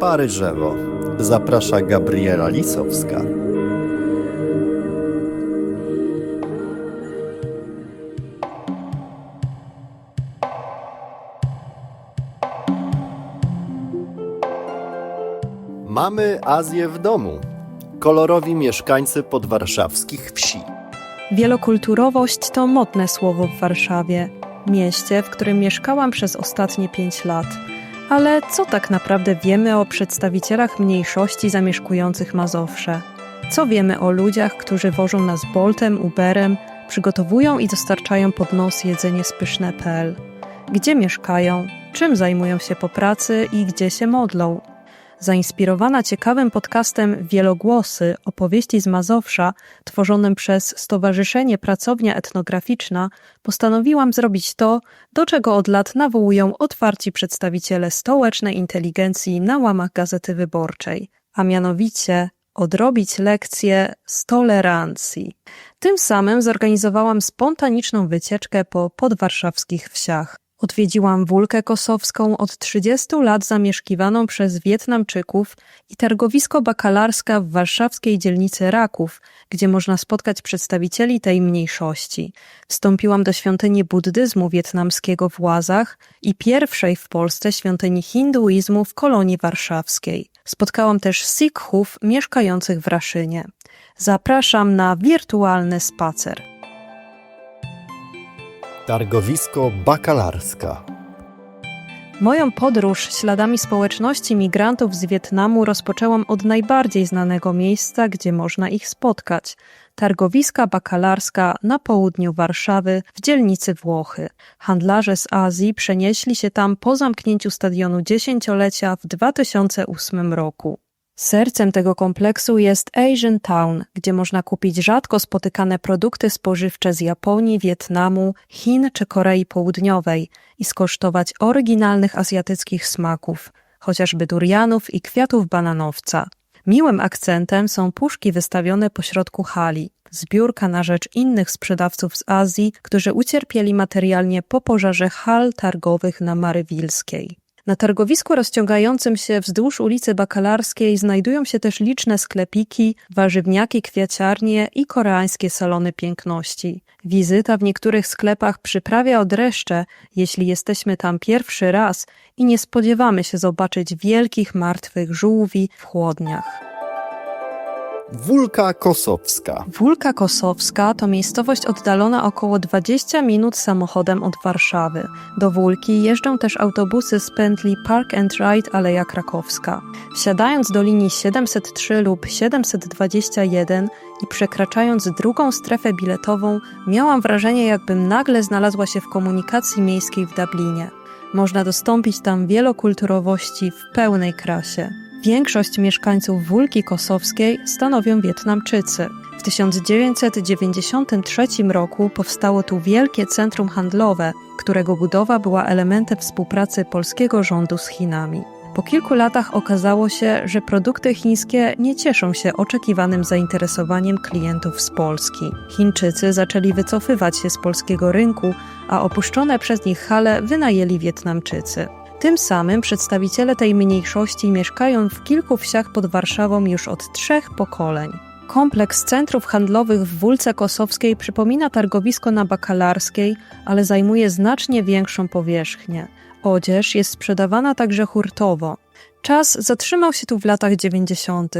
Paryżewo. Zaprasza Gabriela Lisowska. Mamy Azję w domu. Kolorowi mieszkańcy podwarszawskich wsi. Wielokulturowość to modne słowo w Warszawie, mieście, w którym mieszkałam przez ostatnie pięć lat. Ale co tak naprawdę wiemy o przedstawicielach mniejszości zamieszkujących Mazowsze? Co wiemy o ludziach, którzy wożą nas Boltem, Uberem, przygotowują i dostarczają pod nos jedzenie z pyszne.pl? Gdzie mieszkają? Czym zajmują się po pracy i gdzie się modlą? Zainspirowana ciekawym podcastem Wielogłosy opowieści z Mazowsza, tworzonym przez Stowarzyszenie Pracownia Etnograficzna, postanowiłam zrobić to, do czego od lat nawołują otwarci przedstawiciele stołecznej inteligencji na łamach Gazety Wyborczej, a mianowicie odrobić lekcję z tolerancji. Tym samym zorganizowałam spontaniczną wycieczkę po podwarszawskich wsiach. Odwiedziłam Wólkę Kosowską od 30 lat zamieszkiwaną przez Wietnamczyków i targowisko bakalarska w warszawskiej dzielnicy Raków, gdzie można spotkać przedstawicieli tej mniejszości. Wstąpiłam do świątyni buddyzmu wietnamskiego w Łazach i pierwszej w Polsce świątyni hinduizmu w kolonii warszawskiej. Spotkałam też Sikhów mieszkających w Raszynie. Zapraszam na wirtualny spacer. Targowisko Bakalarska. Moją podróż śladami społeczności migrantów z Wietnamu rozpoczęłam od najbardziej znanego miejsca, gdzie można ich spotkać targowiska bakalarska na południu Warszawy w dzielnicy Włochy. Handlarze z Azji przenieśli się tam po zamknięciu stadionu dziesięciolecia w 2008 roku. Sercem tego kompleksu jest Asian Town, gdzie można kupić rzadko spotykane produkty spożywcze z Japonii, Wietnamu, Chin czy Korei Południowej i skosztować oryginalnych azjatyckich smaków, chociażby durianów i kwiatów bananowca. Miłym akcentem są puszki wystawione pośrodku hali, zbiórka na rzecz innych sprzedawców z Azji, którzy ucierpieli materialnie po pożarze hal targowych na Marywilskiej. Na targowisku rozciągającym się wzdłuż ulicy Bakalarskiej znajdują się też liczne sklepiki, warzywniaki, kwiaciarnie i koreańskie salony piękności. Wizyta w niektórych sklepach przyprawia odreszcze, jeśli jesteśmy tam pierwszy raz i nie spodziewamy się zobaczyć wielkich martwych żółwi w chłodniach. Wólka Kosowska. Wólka Kosowska to miejscowość oddalona około 20 minut samochodem od Warszawy. Do Wólki jeżdżą też autobusy z pętli Park and Ride Aleja Krakowska. Wsiadając do linii 703 lub 721 i przekraczając drugą strefę biletową, miałam wrażenie, jakbym nagle znalazła się w komunikacji miejskiej w Dublinie. Można dostąpić tam wielokulturowości w pełnej krasie. Większość mieszkańców Wólki Kosowskiej stanowią Wietnamczycy. W 1993 roku powstało tu wielkie centrum handlowe, którego budowa była elementem współpracy polskiego rządu z Chinami. Po kilku latach okazało się, że produkty chińskie nie cieszą się oczekiwanym zainteresowaniem klientów z Polski. Chińczycy zaczęli wycofywać się z polskiego rynku, a opuszczone przez nich hale wynajęli Wietnamczycy. Tym samym przedstawiciele tej mniejszości mieszkają w kilku wsiach pod Warszawą już od trzech pokoleń. Kompleks centrów handlowych w Wólce Kosowskiej przypomina targowisko na Bakalarskiej, ale zajmuje znacznie większą powierzchnię. Odzież jest sprzedawana także hurtowo. Czas zatrzymał się tu w latach 90.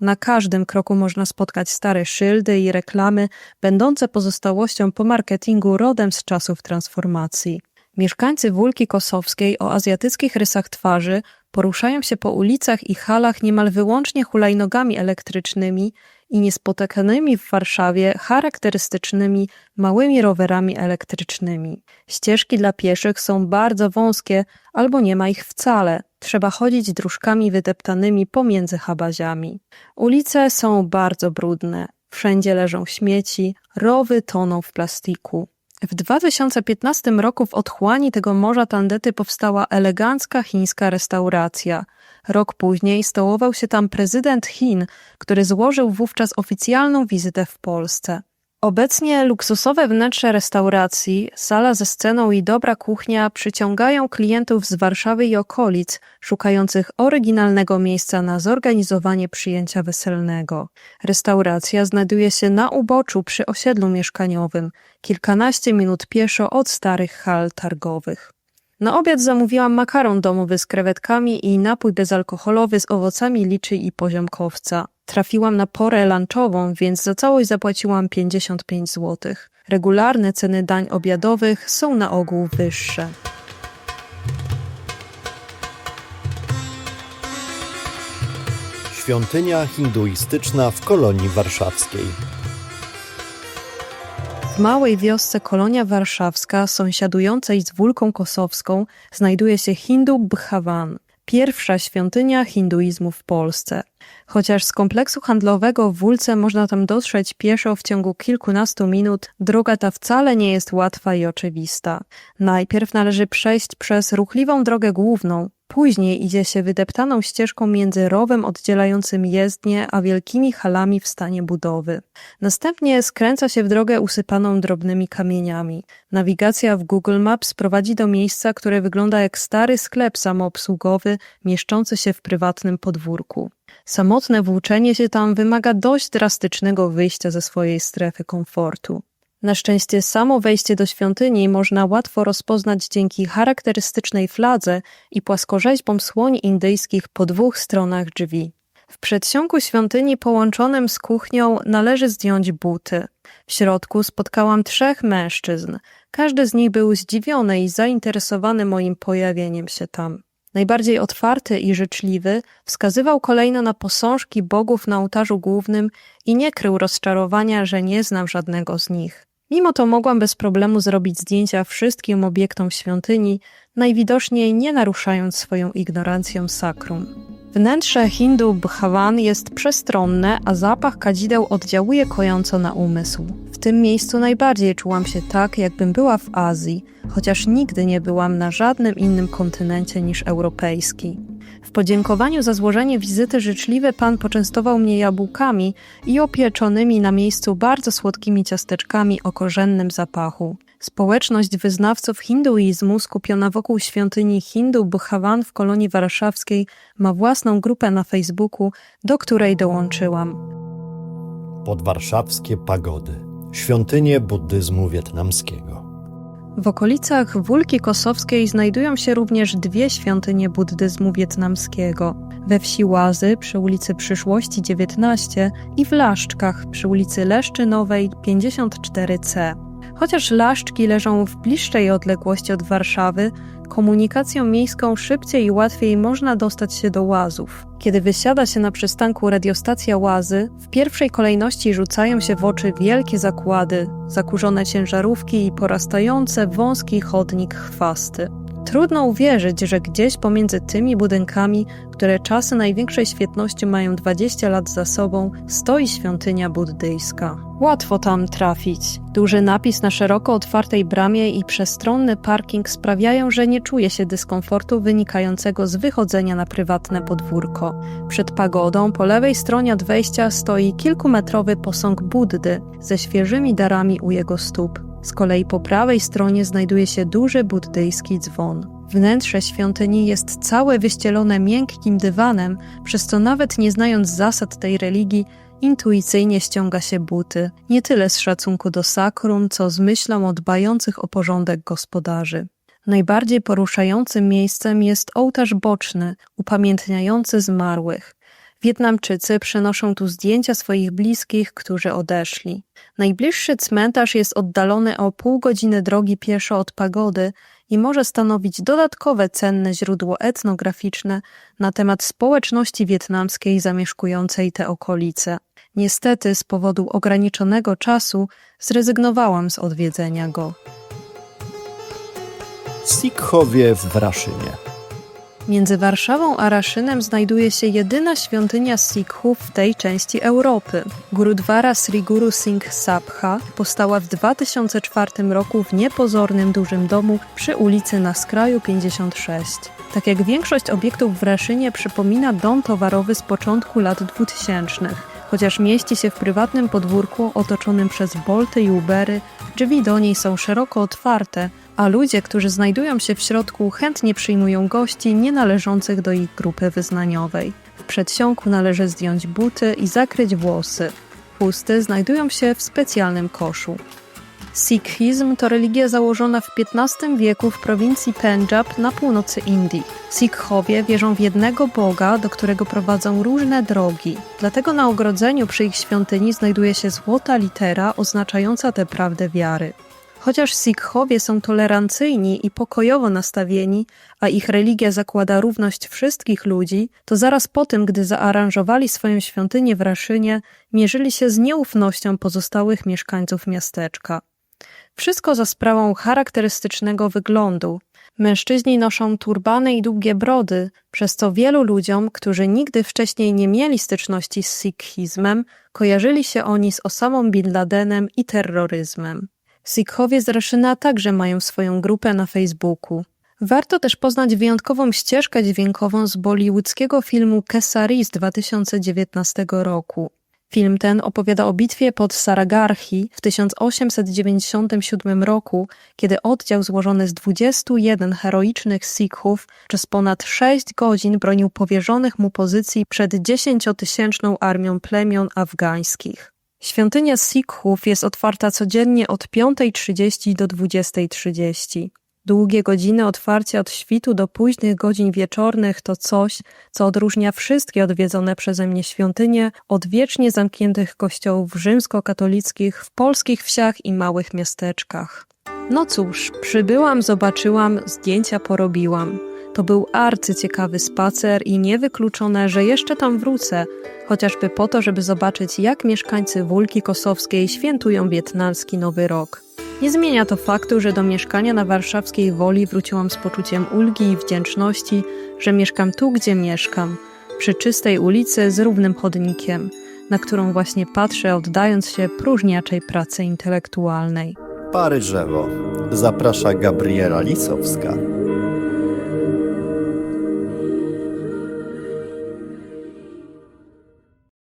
Na każdym kroku można spotkać stare szyldy i reklamy, będące pozostałością po marketingu rodem z czasów transformacji. Mieszkańcy Wólki Kosowskiej o azjatyckich rysach twarzy poruszają się po ulicach i halach niemal wyłącznie hulajnogami elektrycznymi i niespotykanymi w Warszawie charakterystycznymi małymi rowerami elektrycznymi. Ścieżki dla pieszych są bardzo wąskie albo nie ma ich wcale. Trzeba chodzić dróżkami wydeptanymi pomiędzy habaziami. Ulice są bardzo brudne. Wszędzie leżą śmieci, rowy toną w plastiku. W 2015 roku w otchłani tego morza tandety powstała elegancka chińska restauracja. Rok później stołował się tam prezydent Chin, który złożył wówczas oficjalną wizytę w Polsce. Obecnie luksusowe wnętrze restauracji, sala ze sceną i dobra kuchnia przyciągają klientów z Warszawy i okolic, szukających oryginalnego miejsca na zorganizowanie przyjęcia weselnego. Restauracja znajduje się na uboczu przy osiedlu mieszkaniowym, kilkanaście minut pieszo od starych hal targowych. Na obiad zamówiłam makaron domowy z krewetkami i napój bezalkoholowy z owocami liczy i poziomkowca. Trafiłam na porę lunchową, więc za całość zapłaciłam 55 zł. Regularne ceny dań obiadowych są na ogół wyższe. Świątynia hinduistyczna w kolonii warszawskiej. W małej wiosce Kolonia Warszawska, sąsiadującej z Wólką Kosowską, znajduje się Hindu Bhavan, pierwsza świątynia hinduizmu w Polsce. Chociaż z kompleksu handlowego w Wólce można tam dotrzeć pieszo w ciągu kilkunastu minut, droga ta wcale nie jest łatwa i oczywista. Najpierw należy przejść przez ruchliwą drogę główną, Później idzie się wydeptaną ścieżką między rowem oddzielającym jezdnię, a wielkimi halami w stanie budowy. Następnie skręca się w drogę usypaną drobnymi kamieniami. Nawigacja w Google Maps prowadzi do miejsca, które wygląda jak stary sklep samoobsługowy, mieszczący się w prywatnym podwórku. Samotne włóczenie się tam wymaga dość drastycznego wyjścia ze swojej strefy komfortu. Na szczęście samo wejście do świątyni można łatwo rozpoznać dzięki charakterystycznej fladze i płaskorzeźbom słoni indyjskich po dwóch stronach drzwi. W przedsionku świątyni połączonym z kuchnią należy zdjąć buty. W środku spotkałam trzech mężczyzn. Każdy z nich był zdziwiony i zainteresowany moim pojawieniem się tam. Najbardziej otwarty i życzliwy wskazywał kolejno na posążki bogów na ołtarzu głównym i nie krył rozczarowania, że nie znam żadnego z nich. Mimo to mogłam bez problemu zrobić zdjęcia wszystkim obiektom świątyni, najwidoczniej nie naruszając swoją ignorancją sakrum. Wnętrze Hindu Bhavan jest przestronne, a zapach kadzideł oddziałuje kojąco na umysł. W tym miejscu najbardziej czułam się tak, jakbym była w Azji, chociaż nigdy nie byłam na żadnym innym kontynencie niż europejski. W podziękowaniu za złożenie wizyty życzliwy pan poczęstował mnie jabłkami i opieczonymi na miejscu bardzo słodkimi ciasteczkami o korzennym zapachu. Społeczność wyznawców hinduizmu skupiona wokół świątyni Hindu Bhavan w kolonii warszawskiej ma własną grupę na Facebooku, do której dołączyłam. Podwarszawskie pagody. Świątynie buddyzmu wietnamskiego. W okolicach Wólki Kosowskiej znajdują się również dwie świątynie buddyzmu wietnamskiego. We wsi Łazy przy ulicy Przyszłości 19 i w Laszczkach przy ulicy Leszczynowej 54C. Chociaż Laszczki leżą w bliższej odległości od Warszawy, komunikacją miejską szybciej i łatwiej można dostać się do Łazów. Kiedy wysiada się na przystanku radiostacja Łazy, w pierwszej kolejności rzucają się w oczy wielkie zakłady, zakurzone ciężarówki i porastające wąski chodnik chwasty. Trudno uwierzyć, że gdzieś pomiędzy tymi budynkami, które czasy największej świetności mają 20 lat za sobą, stoi świątynia buddyjska. Łatwo tam trafić. Duży napis na szeroko otwartej bramie i przestronny parking sprawiają, że nie czuje się dyskomfortu wynikającego z wychodzenia na prywatne podwórko. Przed pagodą po lewej stronie od wejścia stoi kilkumetrowy posąg Buddy ze świeżymi darami u jego stóp. Z kolei po prawej stronie znajduje się duży buddyjski dzwon. Wnętrze świątyni jest całe wyścielone miękkim dywanem, przez co nawet nie znając zasad tej religii, intuicyjnie ściąga się buty, nie tyle z szacunku do sakrum, co z myślą o dbających o porządek gospodarzy. Najbardziej poruszającym miejscem jest ołtarz boczny, upamiętniający zmarłych. Wietnamczycy przenoszą tu zdjęcia swoich bliskich, którzy odeszli. Najbliższy cmentarz jest oddalony o pół godziny drogi pieszo od pagody i może stanowić dodatkowe cenne źródło etnograficzne na temat społeczności wietnamskiej zamieszkującej te okolice. Niestety, z powodu ograniczonego czasu, zrezygnowałam z odwiedzenia go. Sikhowie w Raszynie. Między Warszawą a Raszynem znajduje się jedyna świątynia Sikhów w tej części Europy. Gurudwara Sri Guru Singh Sabha powstała w 2004 roku w niepozornym dużym domu przy ulicy na skraju 56. Tak jak większość obiektów w Raszynie przypomina dom towarowy z początku lat 2000. Chociaż mieści się w prywatnym podwórku otoczonym przez bolty i ubery, drzwi do niej są szeroko otwarte, a ludzie, którzy znajdują się w środku, chętnie przyjmują gości nie należących do ich grupy wyznaniowej. W przedsionku należy zdjąć buty i zakryć włosy. Chusty znajdują się w specjalnym koszu. Sikhizm to religia założona w XV wieku w prowincji Pendżab na północy Indii. Sikhowie wierzą w jednego Boga, do którego prowadzą różne drogi. Dlatego na ogrodzeniu przy ich świątyni znajduje się złota litera oznaczająca tę prawdę wiary. Chociaż Sikhowie są tolerancyjni i pokojowo nastawieni, a ich religia zakłada równość wszystkich ludzi, to zaraz po tym, gdy zaaranżowali swoją świątynię w Raszynie, mierzyli się z nieufnością pozostałych mieszkańców miasteczka. Wszystko za sprawą charakterystycznego wyglądu. Mężczyźni noszą turbany i długie brody, przez co wielu ludziom, którzy nigdy wcześniej nie mieli styczności z sikhizmem, kojarzyli się oni z Osamą Bin Ladenem i terroryzmem. Sikhowie z Raszyna także mają swoją grupę na Facebooku. Warto też poznać wyjątkową ścieżkę dźwiękową z bollywoodzkiego filmu Kesari z 2019 roku. Film ten opowiada o bitwie pod Saragarhi w 1897 roku, kiedy oddział złożony z 21 heroicznych Sikhów przez ponad 6 godzin bronił powierzonych mu pozycji przed 10-tysięczną armią plemion afgańskich. Świątynia Sikhów jest otwarta codziennie od 5.30 do 20.30. Długie godziny otwarcia od świtu do późnych godzin wieczornych to coś, co odróżnia wszystkie odwiedzone przeze mnie świątynie od wiecznie zamkniętych kościołów rzymskokatolickich w polskich wsiach i małych miasteczkach. No cóż, przybyłam, zobaczyłam, zdjęcia porobiłam. To był arcyciekawy spacer i niewykluczone, że jeszcze tam wrócę, chociażby po to, żeby zobaczyć, jak mieszkańcy Wólki Kosowskiej świętują wietnamski Nowy Rok. Nie zmienia to faktu, że do mieszkania na warszawskiej Woli wróciłam z poczuciem ulgi i wdzięczności, że mieszkam tu, gdzie mieszkam, przy czystej ulicy z równym chodnikiem, na którą właśnie patrzę, oddając się próżniaczej pracy intelektualnej. Paryżewo. Zaprasza Gabriela Lisowska.